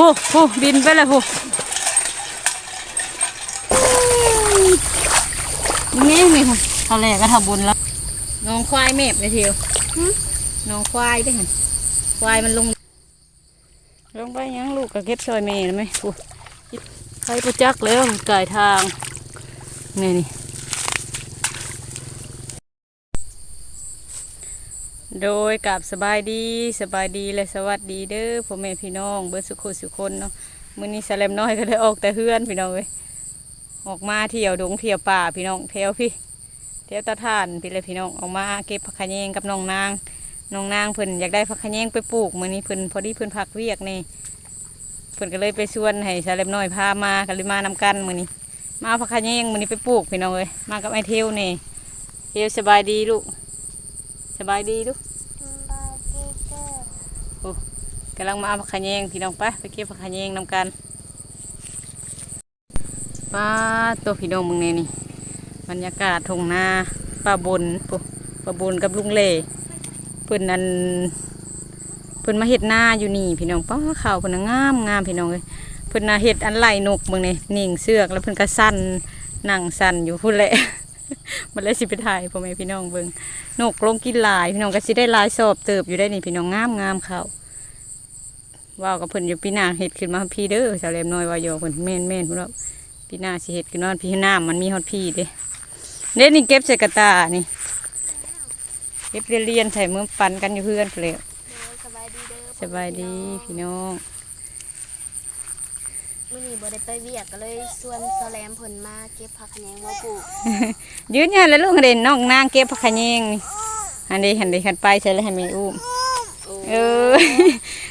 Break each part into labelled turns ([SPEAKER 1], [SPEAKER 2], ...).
[SPEAKER 1] ฟูฟูบินไปเลยฟูนี่มีค่ะทะเลก็ทำบุญแล้วน้องควายเมบเลยทีเดียวน้องควายได้เห็นควายมันลง ลงไปยังลูกก็เก็บซอยเมย์นะไหมฟูไปประจักษ์แล้วกายทางนี่นี่ โดยกับสบายดีสบายดีและสวัสดีเด้อพ่อแม่พี่น้องเบิร์สุขสุขคนเนาะมื้อนี้สแลมน้อยก็ได้ออกแต่เฮือนพี่น้องเว้ยออกมาเที่ยวดงเที่ยวป่าพี่น้องเที่ยวพี่เที่ยวตะท่านพี่เลยพี่น้องออกมาเก็บผักขะแยงกับน้องนางน้องนางเพิ่นอยากได้ผักขะแยงไปปลูกมื้อนี้เพิ่นพอดีเพิ่นพักเวียกนี่เพิ่นก็เลยไปชวนให้สแลมน้อยพามาก็เลยมานำกันมื้อนี้มาเอาผักขะแยงมื้อนี้ไปปลูกพี่น้องเอ้ยมากับไอเที่ยวนี่เที่ยวสบายดีลูก สบายดีลูกกำลังมาเอาผักขะแยงพี่น้องไปไปเก็บผักขะแยงนำกันป้าตัวพี่น้องมึงเนี่ยนี่บรรยากาศทงนาป้าบนปุ๊ป้าบนกับลุงเล่เพิ่นนันเพิ่นมาเฮ็ดนาอยู่นี่พี่น้องป้าข่าวเพิ่นน่ะงามงามพี่น้องเลยเพิ่นน่ะเฮ็ดอันไหลนกมึงนี่นิ่งเสือกแล้วเพิ่นก็สั่นนั่งสั่นอยู่พุ่นแหละ มันเลยสิไปถ่ายพ่อแม่พี่น้องเบิ่งนกลงกินหลาย พี่น้องก็สิได้หลายสอบเติบอยู่ได้นี่พี่น้องงามงามเขาว่าวกับเพิ่นอยู่ปีหน้าเห็ดขึ้นมาพี่เด้อสาวแหลมน้อยว่าโยเพิ่นแม่นแม่นพุ่นว่าปีหน้าสิเห็ดขึ้นมาพี่หน้ามันมีฮอดพี่เด้เด้นี่เก็บใส่กระตานี่เก็บเรียนๆใส่มือปันกันอยู่เพื่อนเลย
[SPEAKER 2] สบายดีเด้อ
[SPEAKER 1] สบายดีพี่น้อง
[SPEAKER 2] มื้อนี้บ่ได้ไปเวียกก็เลยชวนสแลมเพิ่นมาเก็บผักขะแยงมาปลูก
[SPEAKER 1] ยืนยันแล้วลูกเด่นน้องนางเก็บผักขะแยงนี่อันนี้หันดีหันไปใช่แล้วให้แม่อุ้มเออ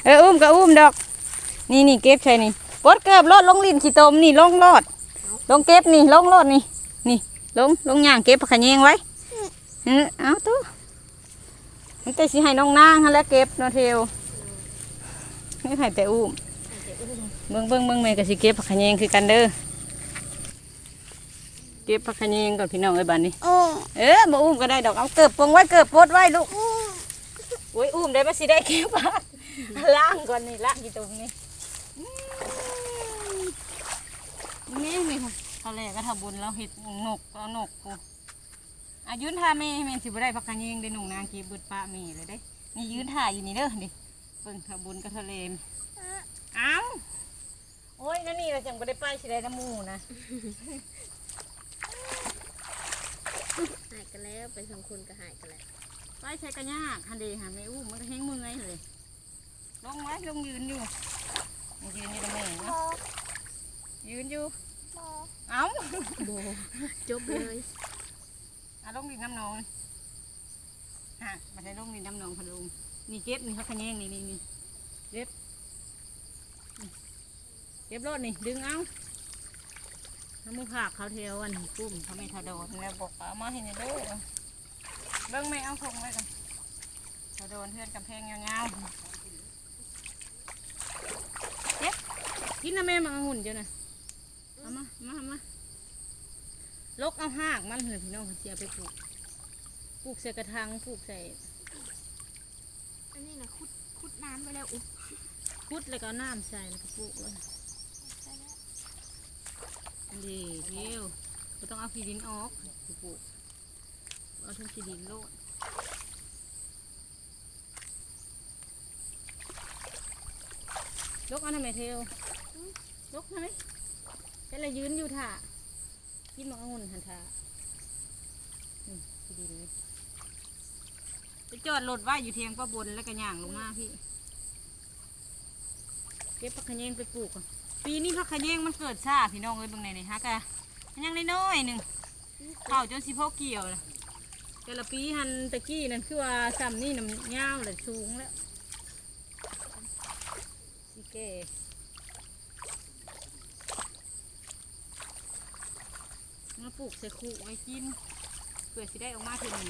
[SPEAKER 1] เอออุ้มก็อุ้มดอก นี่นี่เก็บใช่นี่ปดเกือบรถลงลินขี้ตมนี่ลงรถลงเก็บนี่ลงรถนี่ นี่ลงลงย่างเก็บผักขะแยงไว้เออเอาตู้มันแต่สิให้น้องนางหั่นแหล้วเก็บเนาะเทวนี่ให้แต่อุ้ม เบิ่งเบิ่งเบิ่งแม่ก็สิเก็บผักขะแยงคือกันเด้อเก็บผักขะแยงก่อนพี่น้องเอ้ยบัดนี้
[SPEAKER 2] โอ้
[SPEAKER 1] เออบ่อุ้มก็ได้ดอกเอาเกิบปงไว้เกิบปดไว้ลูกโอ้ยอุ้มได้มาสิได้เก็บอะล้างก่อนนี่ล้างอยู่ตรงนี้อืมนี่นี่ค่ะเขาแรกก็ทำบุญแล้วเห็ดนกเอานกกูอายุนท่าแม่แม่สิบ่ได้พักกันเองได้หนุ่งนางกีบเบิดปลาแม่เลยเด้นี่ยืนท่าอยู่นี่เด้อนี่เบิ่งทำบุญกับทะเลม เอ้าโอ้ยนั่นนี่เราจังบ่ได้ไปสิได้น้ำหมูนะ
[SPEAKER 2] หายกันแล้วเป็นสองคนก็หายกันแล้ว
[SPEAKER 1] ไปใช้กระยากฮันเดหาไม่อู้มันก็แห้งมือไงเลยลงไว้ลงยืนอยู่ยังยืนอยู่ตรงนี้เนาะยืนอยู่เอ้า
[SPEAKER 2] โบจบเลย
[SPEAKER 1] เอาลงดินน้ำหนองฮะมาใช้ลงดินน้ำหนองพะลุงนี่เก็บนี่เขาขะแยงนี่นี่นี่เก็บนี่ เก็บรถนี่ดึงเอาน้ำมูกผักเขาเทวอันกุ้มเขาไม่ทะโดนแล้วบอกเอามาให้ในเด้อเบิ้งไม่เอาคงไว้กันเราโดนเพื่อนกำแพงเงาๆเอ๊ะกินนะแม่มาเอาหุ่นเจ้าน่ะเอามามามาลกเอาหากมันเลยพี่น้องเสียไปปลูกปลูกใส่กระถางปลูกใส่
[SPEAKER 2] อันนี้นะคุดคุดน้ำไปแล้วอุ๊บ
[SPEAKER 1] พุดแล้วก็เอาน้ำใส่แล้วก็ปลูกเลยอัน ดีเดียวก็ต้องเอาขี้ดินออกปลูเอาทั้งขี้ดินโลดลกเอาทำไมเทวลกทำไมแต่ละยืนอยู่ท่ากินมององุ่นหันท่าอืมที่ดินไปจอดรถไว้อยู่เทียงป้าบนแล้วก็ย่างลงมาพี่ เก็บผักขะแยงไปปลูกก่อน ปีนี้ผักขะแยงมันเกิดชาพี่น้องเอ้ยเบางในนี่ฮะกะมันยังน้อยๆหนึ่งเข้าจนสิพอเกี่ยวเลยแต่ละปีหันตะกี้นั่นคือว่าซ้ำนี่น้ำยาวเลยสูงแล้วสิเกมาปลูกใส่คูไว้กินเพื่อสิได้ออกมาทีนึง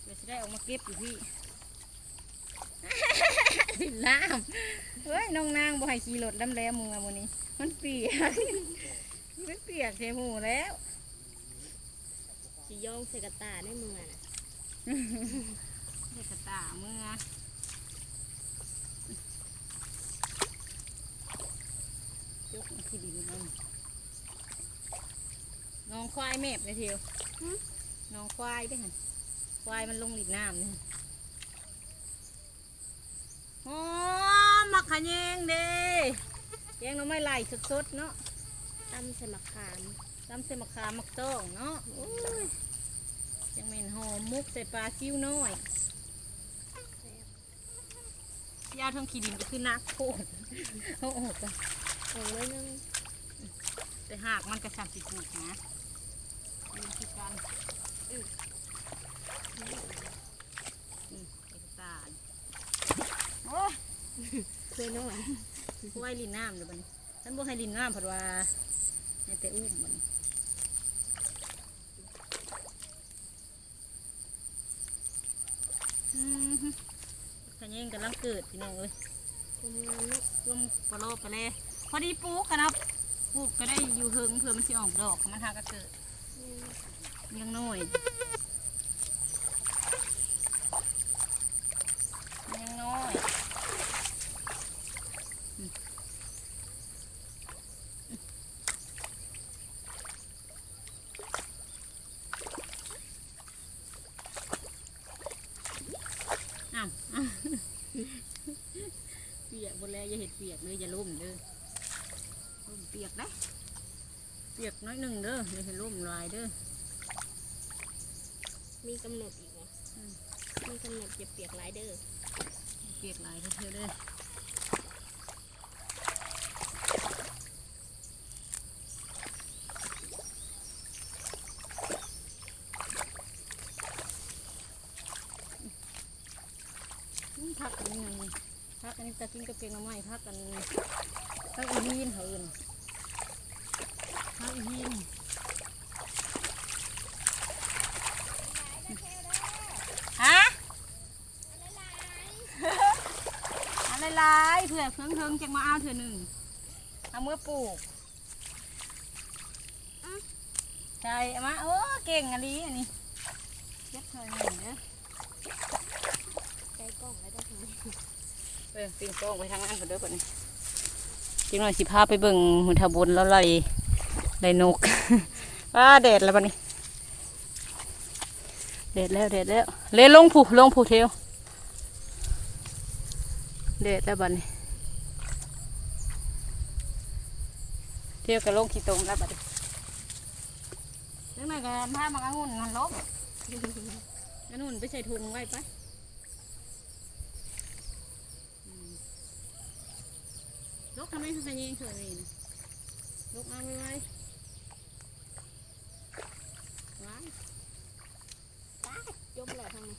[SPEAKER 1] เพื่อสิได้ออกมาเก็บอยู่พี่ สิน้ำเฮ้ยน้องนางบ่ให้ขี่รถดำแลมึงอะโมนี้มันเปียกมันเปียกเทหมูแล้ว
[SPEAKER 2] สิย่องใส่กระตาในมือน่ะ
[SPEAKER 1] ใส่กระตาเมือจุกขี้ดินน้อน้องควายแมบเลยเทียวน้องควายได้ไหมควายมันลงหลีดน้ำเลย โอ้มักขะแยงเด้แยงเราไม่ไหลสดๆเนาะ
[SPEAKER 2] ตำใส่มะขาม
[SPEAKER 1] ตำใส่มะขามมักต้องเนาะโอ้ยยังเป็นหอมมุกใส่ปลาซิวน้อยยาทองขีดินก็คือนักโคตรโอ้โห
[SPEAKER 2] โอ้ยนึง
[SPEAKER 1] แต่หากมันกระชับสิปลูกนะนี่คือการอืออืมเอกสาร โอ้ย
[SPEAKER 2] เคยน้อย
[SPEAKER 1] ผู้ไว้ลินน้ำเดี๋ยวบัดนี้ฉันบ่ให้ลินน้ำเพราะว่าให้แต่อุ้มมันขะแยงกำลังเกิดพี่น้องเอ้ย
[SPEAKER 2] คุณงามนุก
[SPEAKER 1] รวมปลาโลปลาเลพอดีปลูกกันครับปลูกก็ได้อยู่เฮิงเพื่อมันสิออกดอกมันหากระเกิดยังน้อยยังน้อยอืมอ้าวอ้าวเปียกหมดแล้วอย่าเห็ดเปียกเลยอย่าล่มเด้อล่มเปียกนะเปียกน้อยหนึ่งเด้ออย่าให้ล่มหลายเด้อ
[SPEAKER 2] มีกำหนดอีกนะมีกำหนดจะเปียกหลายเด้อ
[SPEAKER 1] เปียกหลายเธอเลยพักอันนี้ไงพักอันนี้ตะกินกับเป็นน้ำไม้พักกันพักอีฮีนเขาเอื่นพักอีฮีนฮะอะไรลายๆเผื่อเพิ่งเพิ่งจะมาเอาเถื่อหนึ่งเอาเมื่อปลูกใช่เอามาโอ้เก่งอันนี้อันนี้เย็บเธอหนึ่งเด้อ
[SPEAKER 2] ใจกล้องแล้ได้ทั้งนี้
[SPEAKER 1] เออปิงโป้งไปทางนั้นก่อนเด้อก่อนนี้จิงหน่อยสิพาไปเบิ่งหุ่นทาบนแล้วไล่ไล่นกว้าแดดแล้วบัดนี้แดดแล้วแดดแล้วเลนลงผูลงผูเทวแดดแล้วบัดนี้ เที่ยวกับลงขี้ตมแล้วบัดนี้จังหน่อยก็พามากระงุ่นหันลบกระงุ่นไปใส่ถุงไว้ไปลูกทำไมทำยังเฉยเลยนะลูกเอาไว้ไว้ไว้
[SPEAKER 2] ยกแล้วทั้งนี้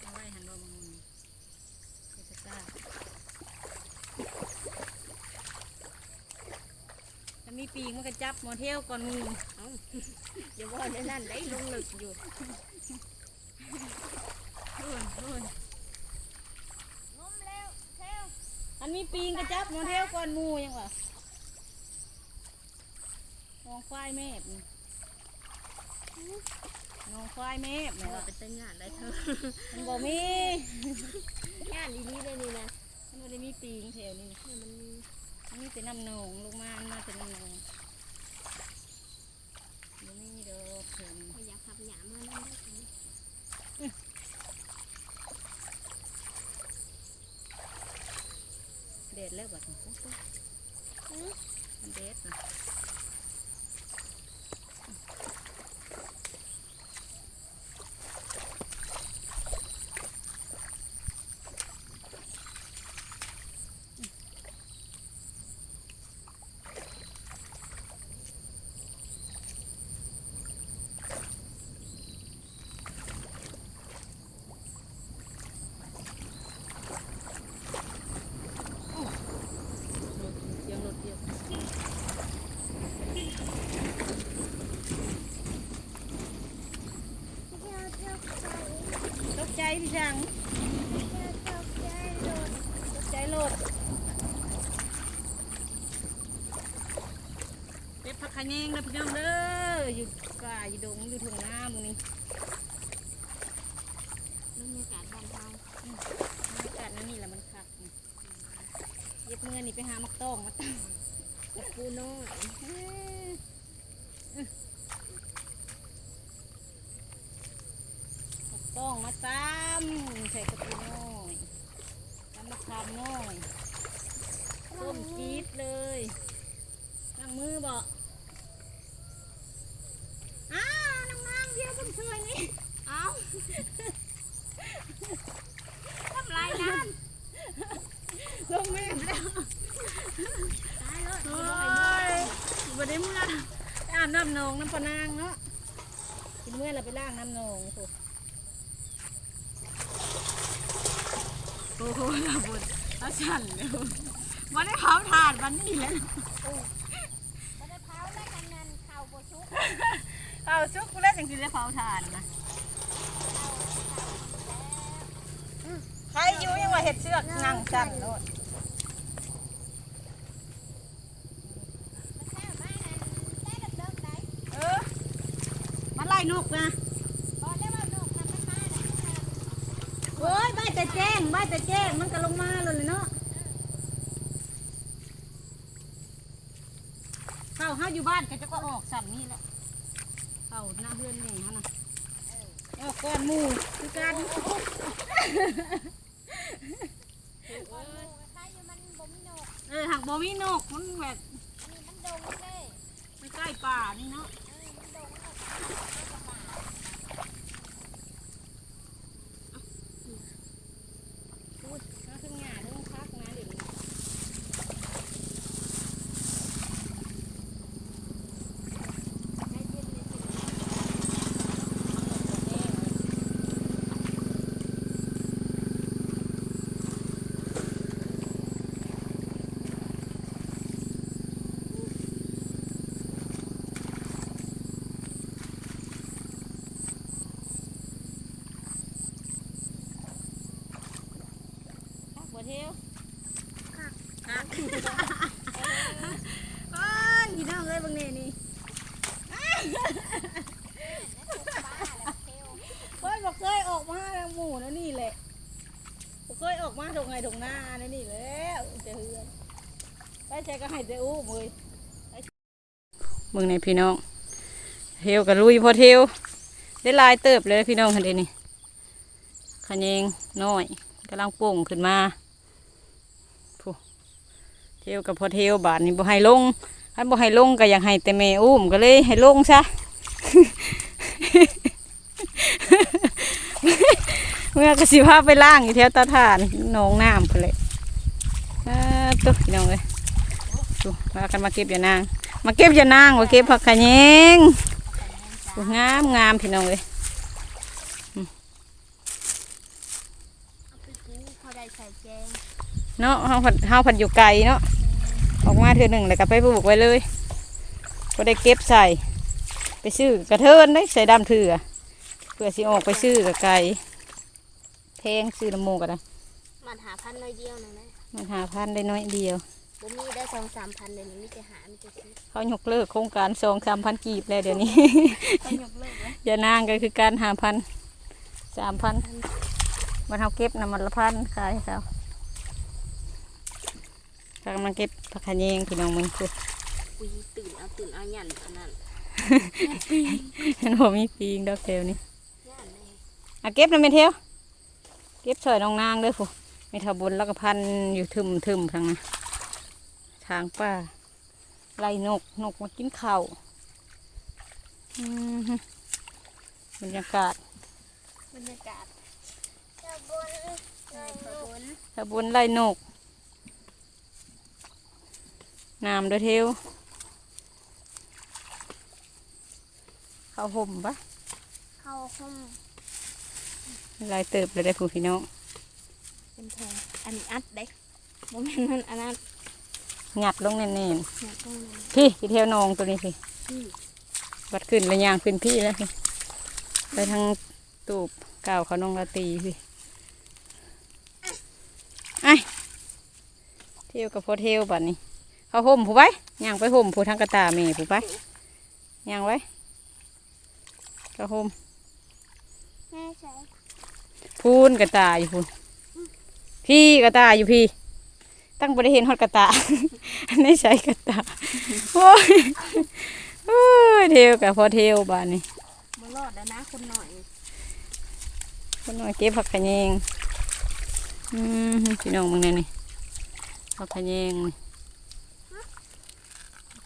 [SPEAKER 1] เอาไว้หันลมมันเจตาถ้ามี ปีกมันก็จับหมอเที่ยวก่อนหมู
[SPEAKER 2] เอ้าอย่าว่าในนั่นได้ลงลึกอยู่
[SPEAKER 1] โน่นโน่น
[SPEAKER 2] งมแล้วเทว
[SPEAKER 1] อันมีปีกก็จับหมอเที่ยวก่อนมูยังวะน้องควายแม่บนี่น้องควายแม่บนี่
[SPEAKER 2] ว่าเป็นตังงานได้เธอ
[SPEAKER 1] มันบ่มี
[SPEAKER 2] งานดีๆเลยนี่นะ
[SPEAKER 1] มันบ่ได้มีปีกแถวนี้
[SPEAKER 2] เนี่ยมั นี่เป็
[SPEAKER 1] นน้ำหนองลงมามาเป็นน้ำหนองมันมีดอกเพิ่น
[SPEAKER 2] พยายามขับหยามมานั่นได้ทั้งนี้
[SPEAKER 1] เด็ดแล้วบัดนี้มันเด็ดนะรถเสียงรถเดียว ตกใจพี่ช่างตกใจรถเก็บผักขะแยงเลยพี่น้องเด้ออยู่ป่าอยู่ดงอยู่ทุ่งนาหมูนี่
[SPEAKER 2] บรรยากาศบ้านเรา
[SPEAKER 1] บรรยากาศนั่นนี่แหละมันคักนี่เย็บเงินนี่ไปหามักต้องมาตั้ง
[SPEAKER 2] กับปูน้อย
[SPEAKER 1] ต้องมาตำใส่กระปุกน้อยตำมะขามน้อยต้มจี๊ดเลยนั่งมือบอกอ้าวนั่งนั่งเดียวคนช่วยนี่
[SPEAKER 2] เอ้าทำไรนั่น
[SPEAKER 1] ลงแม่แล้ว
[SPEAKER 2] ตายแล้ว
[SPEAKER 1] โอ้ยวันนี้มึงอะไปอาบน้ำนองน้ำปะนางเนาะกินเมื่อเราไปล้างน้ำนองโอ้ โอ้โหละบุญอาฉันเลยวันนี้เผาถ่านวันนี้แล้ว
[SPEAKER 2] มะพร้าได้กันนันข้าวบชุก
[SPEAKER 1] เอาชุกกูเล่นอย่างที่ได้เผาถ่านนะใครอยู่ยังว่าเห็ดเชือกนั่งจันโลด
[SPEAKER 2] แค่ไม่นันได้ดับเดิมได้
[SPEAKER 1] เออมันไล่นกนะ
[SPEAKER 2] พอได้ว่านกมันไม่มาได้
[SPEAKER 1] โอ้ยบ้านจะแจ้งบ้านจะแจ้งมันก็ลงมาเลยเนาะเข้าห้าอยู่บ้านก็จะก็ออกสั่นนี่แหละเข้าหน้าเพื่อนนี่ฮะนะเออก้อนหมูคือการ
[SPEAKER 2] ใครอยู่มันบ่มีนก
[SPEAKER 1] เออหักบ่มีนกมันแบบ
[SPEAKER 2] อันนี้มันเลย
[SPEAKER 1] ใกล้ป่านี่เนาะ
[SPEAKER 2] เออมันดงเลย
[SPEAKER 1] อุ้ยมาขึ้นหงาเรื่องพักนะเดี๋ยวนี้
[SPEAKER 2] ได้เย็นเลยสิ
[SPEAKER 1] พักบ่ เที่ยวพักโอ้ยพี่น้องเอ้ยบางเนนี่
[SPEAKER 2] บ้าแล้วเฮ้
[SPEAKER 1] ยบอกเคยออกมาทางหมู่แล้วนี่แหละบอกเคยออกมาตรงไงตรงหน้านั่นนี่แล้วจะเฮือนไปใช้ก็ให้เจ้าอู้มือมึงในพี่น้องเทวกับลุยพอเทวได้ลายเติบเลยพี่น้องคันเดนี่ขะแยงน้อยกำลังโป่งขึ้นมา ทวกับพอเทวบาทนี่บ่ให้ลงคันบ่ให้ลงก็อยากให้แต่แม่อุ้มก็เลยให้ลงซะเมื่อก็สิพาไปล่างอยู่แถวตาทานหนองน้ำไปเลยอ่าตุ๊กพี่น้องเลยดูมากันมาเก็บอย่านาง มาเก็บอย่านางมาเก็บผักขะแยงดูงามงามพี่น้องเลย
[SPEAKER 2] เอาไปกินพอได้ใส่แกง
[SPEAKER 1] เนาะเฮาผัดเฮาผัดอยู่ไกลเนาะ ออกมาเทือหนึ่งแล้วก็ไปปลูกไว้เลยก็ได้เก็บใส่ ไปซื้อกระเทินได้ใส่ดำเถื่อเพื่อสิออกไปซื้อกับไก่แพงซื้อน้ำหมูกันนะ
[SPEAKER 2] มันหาพันน้อยเดียวหน่อยนะ
[SPEAKER 1] มันหาพันได้น้อยเดียว
[SPEAKER 2] บ่มีได้สองสามพันเลยนี่มีแต่หามีแต่ซื้อ
[SPEAKER 1] เขายกเลิกโครงการสองสามพันกีบแล้วเดี๋ยวนี้
[SPEAKER 2] เขายกเลิกแล้ว
[SPEAKER 1] อย่านางก็คือการหาพันสามพันมันเขาเก็บนำมันละพันขายให้เขาถ้า กำลังเก็บผักขะแยงพี่น้องมึงคือ
[SPEAKER 2] อุ้ยตื่นเอาตื่นเอาหยันอันนั้น
[SPEAKER 1] มันบ่มีปีงดอกเดียวนี่
[SPEAKER 2] หยันเลย
[SPEAKER 1] อะเก็บนะเมนเทียวเก็บช่วยน้องนางเด้อผู้ไม่ทาบนแล้วก็พันอยู่ทึมทึมๆทางนะทางป่าไล่นกนกมากินข้าวอือฮึบรรยากาศ
[SPEAKER 2] บรรยากาศตะบนตะบน
[SPEAKER 1] ทาบนไล่นก น้ำเด้อเทียวข้าวห่มปะ
[SPEAKER 2] เข้าห้อง
[SPEAKER 1] ลายเติบเลยได้อผู้พี่น้อง
[SPEAKER 2] เป็นแพงอันนี้อัดเด็กบ่แม่นมันอันนั้น
[SPEAKER 1] หยัดลงแน่น
[SPEAKER 2] เนี่ยต้องนั้น
[SPEAKER 1] ๆพี่พี่เทียวนองตัวนี้พี่
[SPEAKER 2] อืม
[SPEAKER 1] บัดขึ้นระยางขึ้นพี่แล้วพี่ไปทางตูบเก่าวเขานองละตีพี่ไอ้เที่ยวกับพอเที่ยวบัดนี้ เขาห่มผู้ไปย่างไปห่มผู้ทางกระตาเมผู้ไปย่างไว้เขาห่ม
[SPEAKER 2] แม่ใช้
[SPEAKER 1] พูนกระตาอยู่พูนพี่กระตาอยู่พี่ ตั้งบริเห็นฮอดกระตาในใช้กระตาโอ้ยโอ้ยเทวกับพอเทวบ้านนี้
[SPEAKER 2] บ่รอดแล้วนะคนหน่อย
[SPEAKER 1] คนน้อยเก็บผักขะแยงอืมพี่น้องมึงเนี่ยนี่ผักขะแยงนี่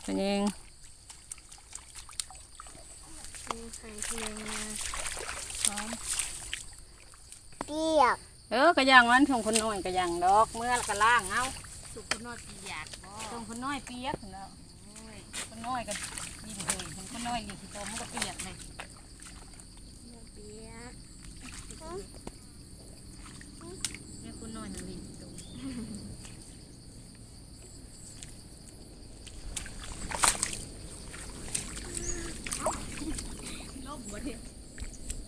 [SPEAKER 1] ขะแยง
[SPEAKER 2] มีใครเพียงมาพร้อม
[SPEAKER 3] เปียก
[SPEAKER 1] เออกระย่างมันของคนน้อยกระย่างดอกเมื่อแล้วก็ล่างเอา
[SPEAKER 2] สุกคนนอดปีอยากบ่
[SPEAKER 1] ตรงคนน้อยเปียกเนาะคนน้อยก็ยินเลยคนน้อยนี่ที่โตมันก็เปียกเลย
[SPEAKER 2] เปียก
[SPEAKER 1] เนี่ยคนน้อยนั่นนี่ตรง
[SPEAKER 2] ลบบ่ได้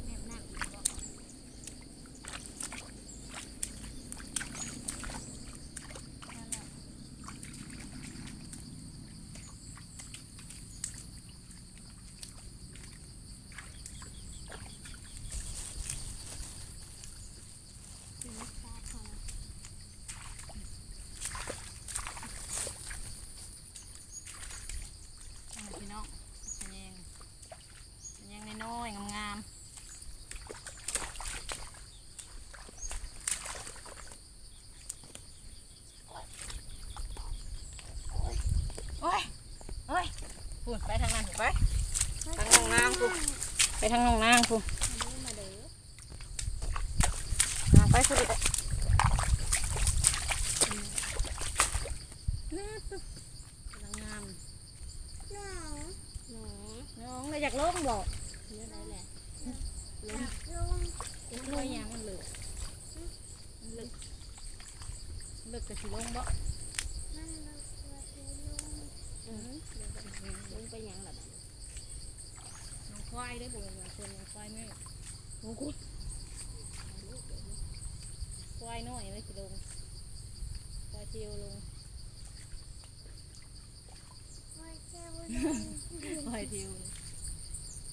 [SPEAKER 2] แม่นั่งบ่
[SPEAKER 1] เอาพี่น้องขะแยงขะแยงน้อยๆงามๆโอ้ยโอ้ยพูด ไปทางนั้นไปทางน้องนางพูไปทางน้องนางพู
[SPEAKER 2] มาเด้อ
[SPEAKER 1] นางไปสุดเลยน่าตุ๊กกำลังงาม
[SPEAKER 3] หนาว
[SPEAKER 2] หนู
[SPEAKER 1] น้องเลยอยากลงบอก
[SPEAKER 2] เนื้อได้แหละ
[SPEAKER 3] อยากลง
[SPEAKER 1] มันลอยยางมันเหลือมันเหลือเลือกกระสิลงบ่
[SPEAKER 3] มันลงตัวที่ลง
[SPEAKER 2] อือ ลงไปยังล่ะบัด
[SPEAKER 1] น้องควายได้อบ่น้องคนน้องควายแม่โอ้กุดควายน้อยเลยสิลงควายเทียวลง
[SPEAKER 3] ข้าลง
[SPEAKER 1] ควายเทียว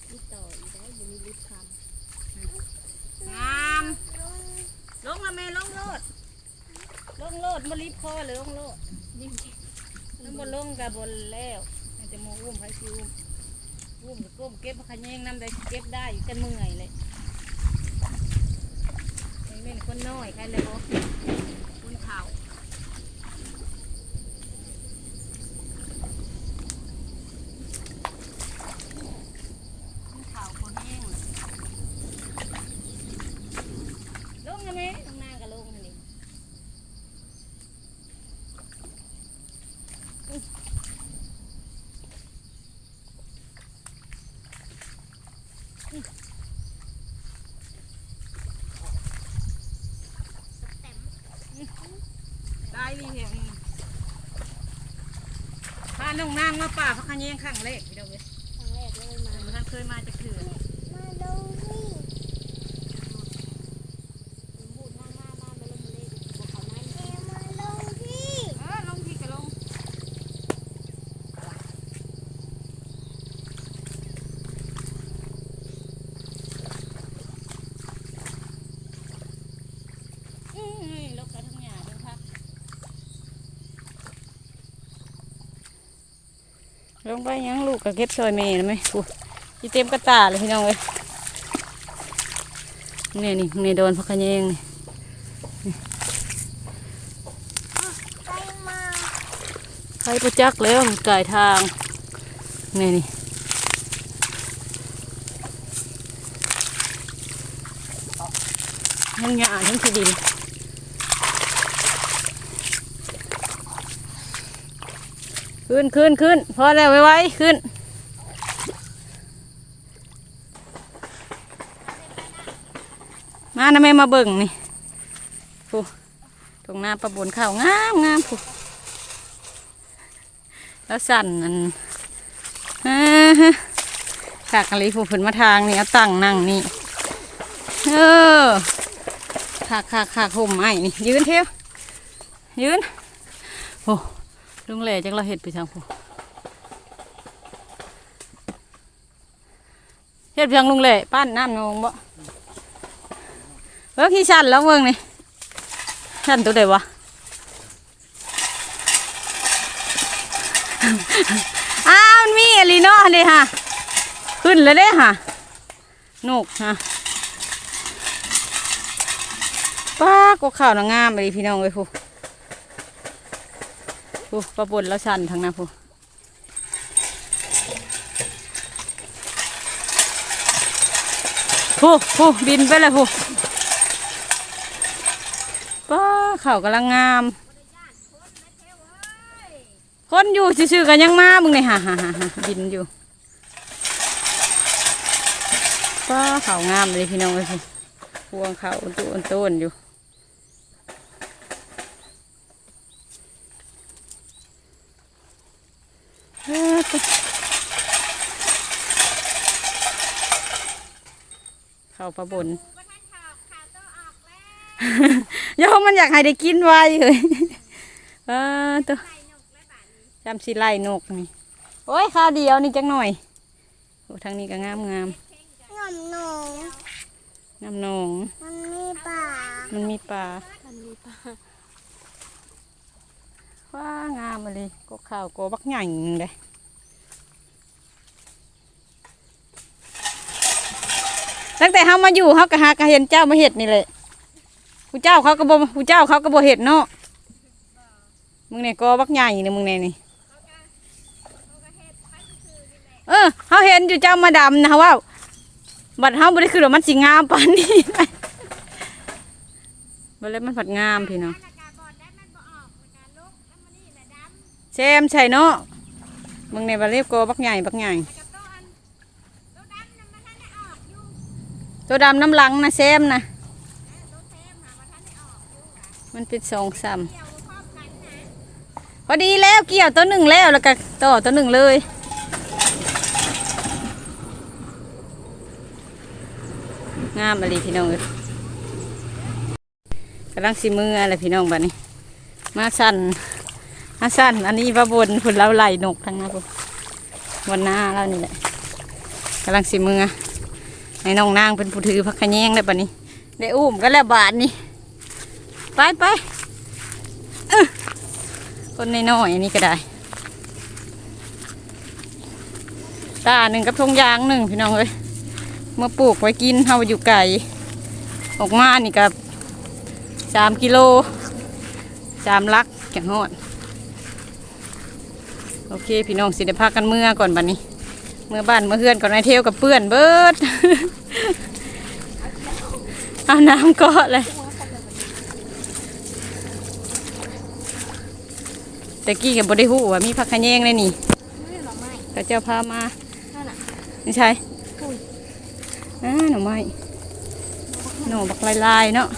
[SPEAKER 2] อีต่ออีได้บ่มีลิฟต์คำ
[SPEAKER 1] งาม
[SPEAKER 3] ลง
[SPEAKER 1] ลงละแม่ลงโลดลงโลดมารีบคอเลยลงโลด
[SPEAKER 2] ยิ่ง
[SPEAKER 1] น้ำบนลงกับบนแล้วให้แต่โมอุ้มไผซิอุ้มอุ้มก็ก้มเก็บผักขะแยงน้ำได้เก็บได้กันเมื่อยเลยไอ้แม่นคนน้อยใครเลยบ่คนเฒ่าคนเฒ่าคนแห้งเลยลงนะแม่ทางนางก็ลงนี่ ได้ดีเห็นพาน้อ งนางมาป่าพักขะแยงขังเล็กพี่น้องเว้ย
[SPEAKER 2] ครั้งแรกเลยมา
[SPEAKER 1] มันท่านเคยมาจากเถื่อน
[SPEAKER 3] มาลงนี่
[SPEAKER 2] พูดหน้าหน้าบ้านไปลงมาเลยบ่เขาใน
[SPEAKER 3] เอมาลงที่
[SPEAKER 1] เออลงที่กะลงอื้อลกไปทั้งหยาทั้งพักล งไปยังลูกกับเก็บซอยเมย์นะไหมกูที่เต็มกระตาเลยพี่น้องเว้ยนี่นี่นี่โดนพักขะแยงนี่
[SPEAKER 3] ไปมา
[SPEAKER 1] ใครประจักษ์แล้วมันกายทางนี่นี่ทั้งหญ้าทั้งที่ดิน ขึ้นขึ้นขึ้นพอแล้วไว้ไว้ขึ้น มานะแม่มาเบิ่งนี่ปูตรงหน้าประบนข้าวงามงามปูแล้วสั่นอันอ่าฮะขากอะไรผู้ฝนมาทางนี่เอาตั้งนั่งนี่เออขากขากขากห่มไม้นี่ยืนเที่ยวยืนโอ้ ลุงเหล่จังเราเห็ดไปทางผู้เห็ดไปทางลุงเหล่ปั้นน้ำนองบ่เออขี้ชันแล้วเมืองนี่ชันตัวใดวะอ้าวมีอะไรเนาะเด้ฮะขึ้นแล้วเด้ฮะนกฮะป้ากกข่าวน่ะงามเลยพี่น้องเอ้ยผู้ ผู้ประบนแล้วชันทางหน้าผู้ผู้ผู้บินไปเลยผู้ป้าข่ากำลังงาม คนอยู่ซื่อๆกันยังมามึงเนี่ยฮ่าฮ่าฮ่าบินอยู่ป้าเขางามเลยพี่น้องเลยสิพวงเขาอุ่นตุอุ่นต้นอยู่เอ้อตุ๊ เขาประบนโยมมันอยากให้ได้กินไวเลยเออตัวจำสิไล่นกนี่โอ้ยข้าวเดียวนี่จังหน่อยโอ้ทางนี้ก็งามงาม
[SPEAKER 3] งอมหนู
[SPEAKER 1] น้ำหนอง
[SPEAKER 3] มันมีป่า
[SPEAKER 1] มันมีปลา
[SPEAKER 2] มันมีปลา
[SPEAKER 1] ว้างามมาเลยก็ข้าวก็บักใหญ่เลย ตั้งแต่เฮามาอยู่เฮาก็หากะเห็นเจ้ามาเห็ดนี่แหละผู้เจ้าเขาก็บ่ผู้เจ้าเขาก็บ่เห็ดเนาะมึงเนี่ยก็บักใหญ่เนี่ยมึงเนี่ยนี่เออเฮาเห็นอยู่เจ้ามาดำนะว่า บัดเฮาบ่ได้คือว่ามันสิงามปานนี้บ่เลยมันผัดงามพี่น้องแซมใช่เนาะมึงในบาเล็บโกบักใหญ่บักใหญ่ ตัวดำน้ำหลังนะแซมนะมันเป็นสองสามพอดีแล้วเกี่ยวตัวหนึ่งแล้วแล้วก็ต่อตัวหนึ่งเลยงามอะไรพี่น้องเอ้ยกำลังสิมืออะไรพี่น้องบ้านี้ มาสั่นมาสั่นอันนี้ว่าบนผลเราไหลนกทั้งนั้นบนหน้าเรานี่แหละกำลังสิมือ ในน้องนางเป็นผู้ถือพักขะแยงได้ปะนี้ได้อุ้มก็แล้วบาทนี่ไปไปคนในน้อยๆอันนี้ก็ได้ตาหนึ่งกับทงยางหนึ่งพี่น้องเอ้ยเมื่อปลูกไว้กินเฮาอยู่ไก่ออกมานี่กับสามกิโลสามลักจังหอดโอเค พี่น้องสิได้พากันเมื่อก่อนบัดนนี้ มื่อบ้านเมื่อเฮือนก่อนนายเที่ยวกับเปื้อนเบิดเอาน้ำเกาะเลยแต่กี้กับบได้หูว่ามีผักขะแยงเลยนี่
[SPEAKER 2] ไม่หรอไม่
[SPEAKER 1] ก็เจ้าพามา
[SPEAKER 2] นั่นน่ะ
[SPEAKER 1] นี่ใช่
[SPEAKER 2] อุ้ย
[SPEAKER 1] อ่าหน่อไม้หน่อบักลายๆเนาะ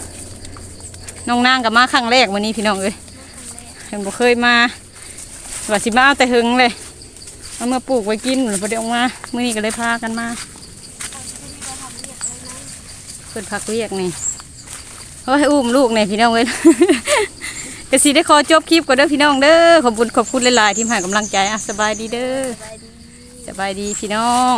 [SPEAKER 1] น้องนางกับมาครั้งแรกวันนี้พี่น้องเลยเห็นบ่เคยมาว่าสิมาเอาแต่หึงเลย เอามาปลูกไว้กินหรือพอดีออกมามื่อนี้ก็เลยพากันมาเพิ่นพักเรียกนี่เฮ้ยอุ้มลูกเนี่ยพี่น้องเลยกระสิได้ขอจบคลิปก่อนเด้อพี่น้องเด้อขอบคุณขอบคุณหลายๆที่ให้กำลังใจอะสบายดีเด้อสบายดีพี่น้อง